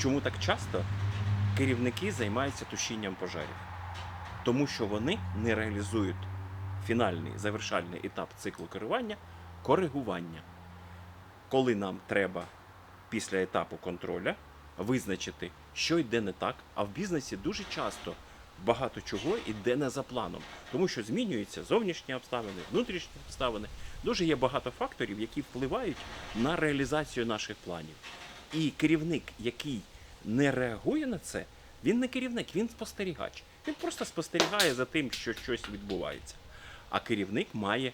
Чому так часто керівники займаються тушінням пожарів? Тому що вони не реалізують фінальний завершальний етап циклу керування коригування. Коли нам треба після етапу контроля визначити, що йде не так, а в бізнесі дуже часто багато чого йде не за планом, тому що змінюються зовнішні обставини, внутрішні обставини. Дуже є багато факторів, які впливають на реалізацію наших планів. І керівник, який не реагує на це, він не керівник, він спостерігач. Він просто спостерігає за тим, що щось відбувається. А керівник має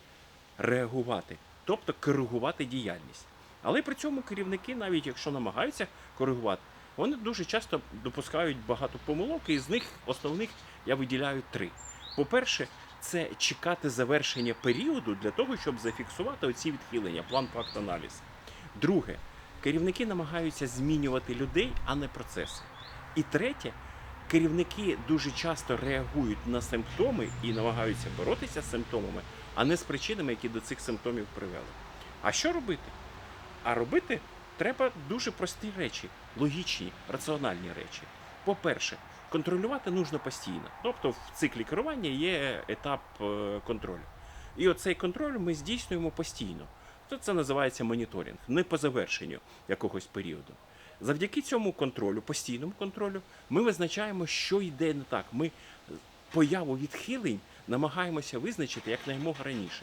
реагувати, тобто коригувати діяльність. Але при цьому керівники, навіть якщо намагаються коригувати, вони дуже часто допускають багато помилок, і з них основних я виділяю три. По-перше, це чекати завершення періоду для того, щоб зафіксувати оці відхилення, план факт аналіз. Друге, керівники намагаються змінювати людей, а не процеси. І третє, керівники дуже часто реагують на симптоми і намагаються боротися з симптомами, а не з причинами, які до цих симптомів привели. А що робити? А робити треба дуже прості речі, логічні, раціональні речі. По-перше, контролювати нужно постійно. Тобто в циклі керування є етап е, контролю. І оцей контроль ми здійснюємо постійно. То це називається моніторинг, не по завершенню якогось періоду. Завдяки цьому контролю, постійному контролю, ми визначаємо, що йде не так. Ми появу відхилень намагаємося визначити якнаймога раніше.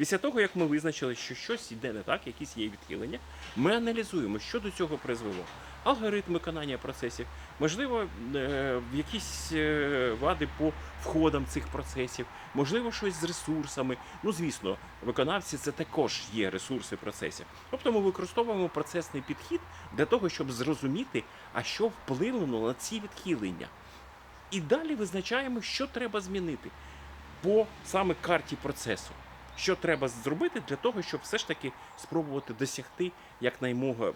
Після того, як ми визначили, що щось йде не так, якісь є відхилення, ми аналізуємо, що до цього призвело. Алгоритм виконання процесів, можливо, е, якісь е, вади по входам цих процесів, можливо, щось з ресурсами. Ну, звісно, виконавці це також є ресурси процесів. Тобто ми використовуємо процесний підхід для того, щоб зрозуміти, а що вплинуло на ці відхилення. І далі визначаємо, що треба змінити по саме карті процесу. Що треба зробити для того, щоб все ж таки спробувати досягти якнаймога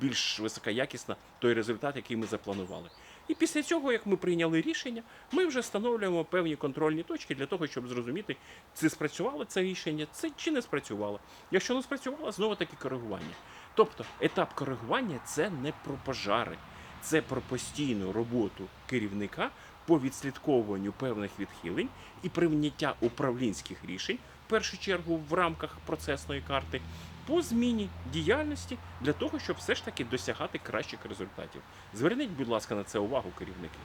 більш високоякісно той результат, який ми запланували. І після цього, як ми прийняли рішення, ми вже встановлюємо певні контрольні точки для того, щоб зрозуміти, чи спрацювало це рішення, це чи не спрацювало. Якщо не спрацювало, знову таки коригування. Тобто етап коригування це не про пожари, це про постійну роботу керівника по відслідковуванню певних відхилень і прийняття управлінських рішень, першу чергу в рамках процесної карти, по зміні діяльності для того, щоб все ж таки досягати кращих результатів. Зверніть, будь ласка, на це увагу, керівники.